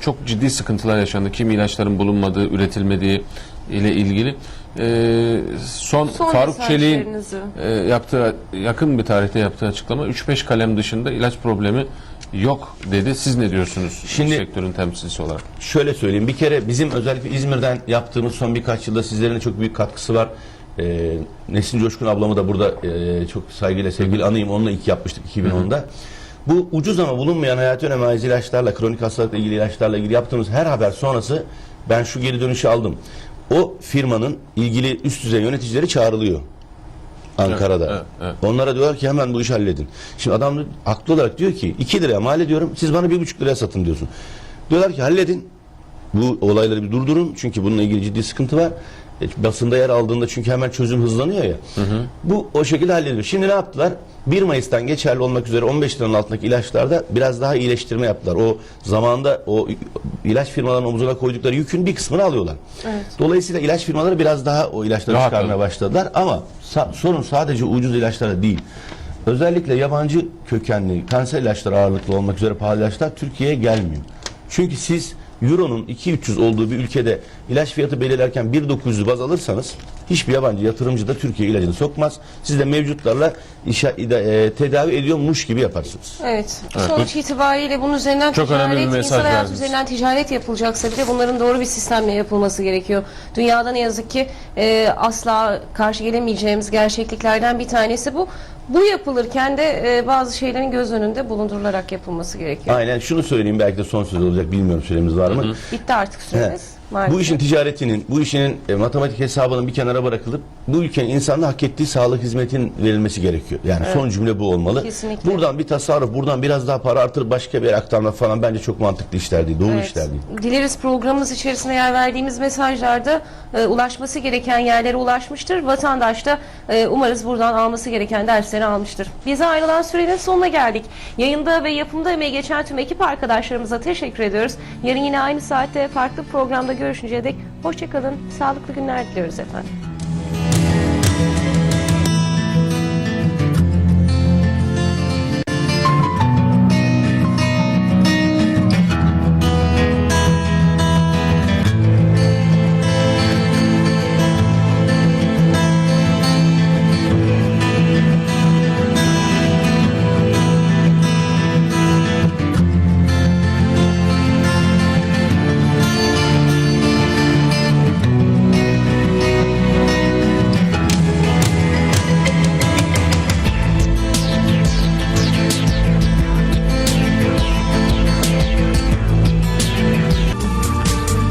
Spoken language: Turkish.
çok ciddi sıkıntılar yaşandı. Kimi ilaçların bulunmadığı, üretilmediği ile ilgili. Ee, son, Son Faruk Çelik'in e, yaptığı yakın bir tarihte yaptığı açıklama 3-5 kalem dışında ilaç problemi yok dedi. Siz ne diyorsunuz Şimdi- sektörün temsilcisi olarak? Şöyle söyleyeyim. Bir kere bizim özellikle İzmir'den yaptığımız son birkaç yılda sizlerin de çok büyük katkısı var. Ee, Nesin Coşkun ablamı da burada e, çok saygıyla sevgili anayım. Onunla ilk yapmıştık 2010'da. Bu ucuz ama bulunmayan hayati önem haiz ilaçlarla, kronik hastalıkla ilgili ilaçlarla ilgili yaptığımız her haber sonrası ben şu geri dönüşü aldım. O firmanın ilgili üst düzey yöneticileri çağrılıyor. Ankara'da. Evet, evet, Onlara diyorlar ki hemen bu işi halledin. Şimdi adam da haklı olarak diyor ki 2 liraya mal ediyorum siz bana 1,5 liraya satın diyorsun. Diyorlar ki halledin. Bu olayları bir durdurun çünkü bununla ilgili ciddi sıkıntı var. E, basında yer aldığında çünkü hemen çözüm hızlanıyor ya. Bu o şekilde hallediliyor. Şimdi ne yaptılar? 1 Mayıs'tan geçerli olmak üzere 15 liranın altındaki ilaçlarda biraz daha iyileştirme yaptılar. O zamanda o ilaç firmalarının omuzuna koydukları yükün bir kısmını alıyorlar. Evet. Dolayısıyla ilaç firmaları biraz daha o ilaçları Rahat çıkarmaya başladılar ama sa- sorun sadece ucuz ilaçlara değil. Özellikle yabancı kökenli kanser ilaçları ağırlıklı olmak üzere pahalı ilaçlar Türkiye'ye gelmiyor. Çünkü siz Euro'nun 2-300 olduğu bir ülkede ilaç fiyatı belirlerken 1.900'ü baz alırsanız hiçbir yabancı yatırımcı da Türkiye ilacını sokmaz. Siz de mevcutlarla işe, e, tedavi ediyormuş gibi yaparsınız. Evet. Evet, Sonuç itibariyle bunun üzerinden Çok ticaret, önemli bir mesaj insan üzerinden ticaret yapılacaksa bile bunların doğru bir sistemle yapılması gerekiyor. Dünyada ne yazık ki e, asla karşı gelemeyeceğimiz gerçekliklerden bir tanesi bu. Bu yapılırken de e, bazı şeylerin göz önünde bulundurularak yapılması gerekiyor. Aynen şunu söyleyeyim belki de son söz olacak bilmiyorum süremiz var mı? Bitti artık He. süremiz. Maalesef. Bu işin ticaretinin, bu işin e, matematik hesabının bir kenara bırakılıp bu ülkenin insanına hak ettiği sağlık hizmetinin verilmesi gerekiyor. Yani son cümle bu olmalı. Kesinlikle. Buradan bir tasarruf, buradan biraz daha para artırıp başka bir yere aktarmak falan bence çok mantıklı işler değil, doğru Evet. işler değil. Dileriz programımız içerisinde yer verdiğimiz mesajlarda e, ulaşması gereken yerlere ulaşmıştır. Vatandaş da e, umarız buradan alması gereken dersleri almıştır. Bize ayrılan sürenin sonuna geldik. Yayında ve yapımda emeği geçen tüm ekip arkadaşlarımıza teşekkür ediyoruz. Yarın yine aynı saatte farklı programda görüşünceye dek hoşçakalın, sağlıklı günler diliyoruz efendim.